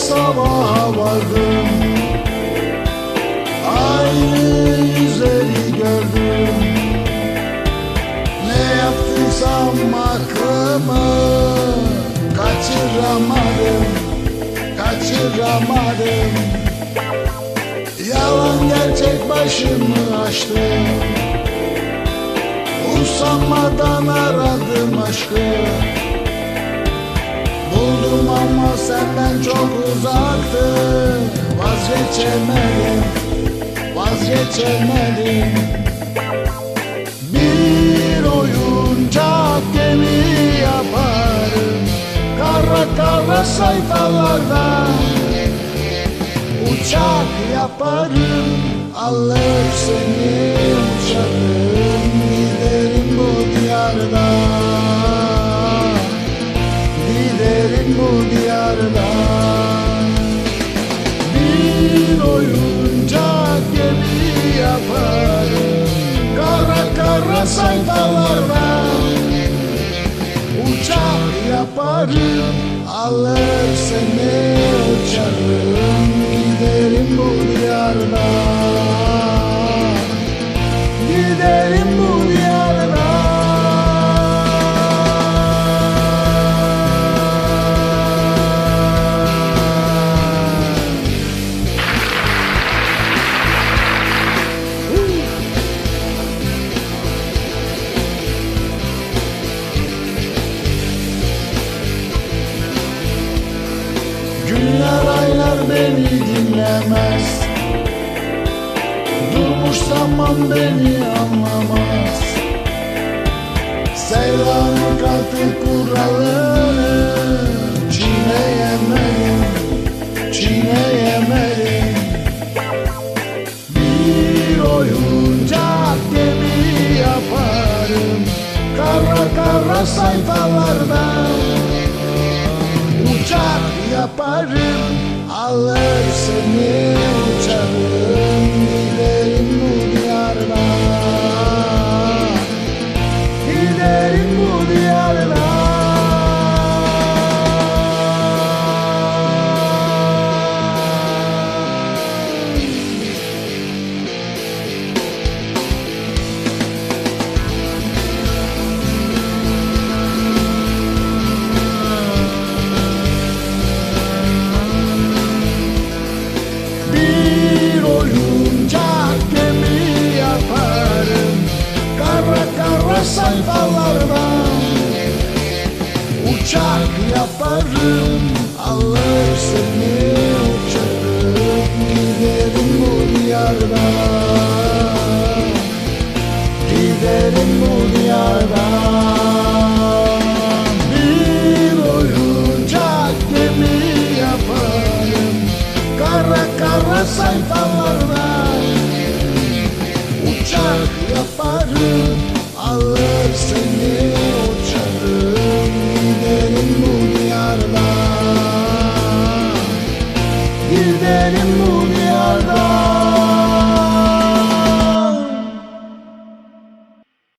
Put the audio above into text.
sabaha vardım. Aynı yüzleri gördüm. Ne yaptıysam aklımı Kaçıramadım Kaçıramadım. Yalan gerçek başımı açtı. Usanmadan aradım aşkı Buldum ama senden çok uzaktı Vazgeçemedim Vazgeçemedim. Bir oyuncak gemi yaparım. Kara kara sayfalarda Uçak yaparım. Alır seni uçarım. Giderim bu Bir oyuncak gemi yaparım. Kara kara sayfalarda Uçak yaparım. Alır seni beni dinlemez. Durmuş zaman beni anlamaz. Sevdanın katı kuralını Çiğneyemedim, çiğneyemedim Bir oyuncak gemi yaparım. Kara kara sayfalardan Uçak yaparım Alır seni uçarım Giderim bu diyardan Giderim bu diyardan Bir oyuncak gemi yaparım Kara kara sayfalardan. Uçak yaparım gidelim bu diyardan